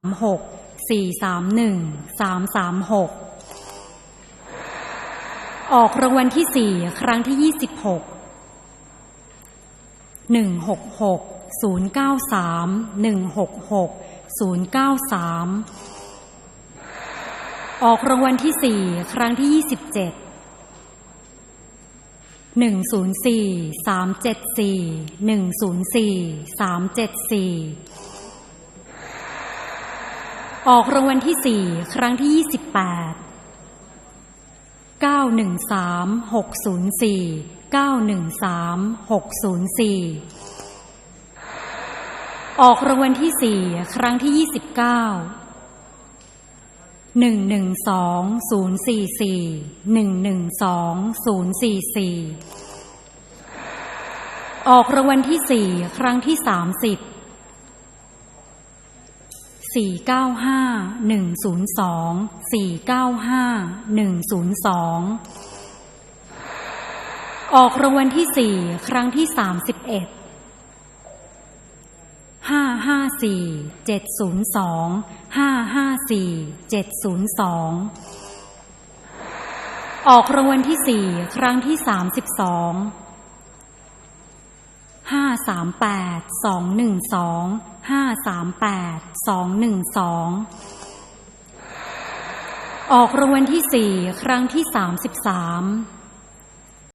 สามหกสี่สามหนึ่งสามสามหกออกรางวัลที่สี่ครั้งที่ยี่สิบหกหนึ่งหกหกศูนย์เก้าสามหนึ่งหกหกศูนย์เก้าสามออกรางวัลที่สี่ครั้งที่ยี่สิบเจ็ดหนึ่งศูนย์สี่สามเจ็ดสี่หนึ่งศูนย์สี่สามเจ็ดสี่ ออกรางวัลที่สี่ครั้งที่ยี่สิบแปดเก้าหนึ่งสามหกศูนย์สี่เก้าหนึ่งสามหกศูนย์สี่ออกรางวัลที่สี่ครั้งที่ยี่สิบเก้าหนึ่งหนึ่งสองศูนย์สี่สี่หนึ่งหนึ่งสองศูนย์สี่สี่ออกรางวัลที่สี่ครั้งที่สามสิบ สี่เก้าห้าหนึ่งศูนย์สองสี่เก้าห้าหนึ่งศูนย์สองออกรางวัลที่สี่ครั้งที่สามสิบเอ็ดห้าห้าสี่เจ็ดศูนย์สองห้าห้าสี่เจ็ดศูนย์สองออกรางวัลที่สี่ครั้งที่สามสิบสอง สามแปดสองหนึ่งสองห้าสามแปดสองหนึ่งสองออกรางวัลที่สี่ครั้งที่สามสิบสาม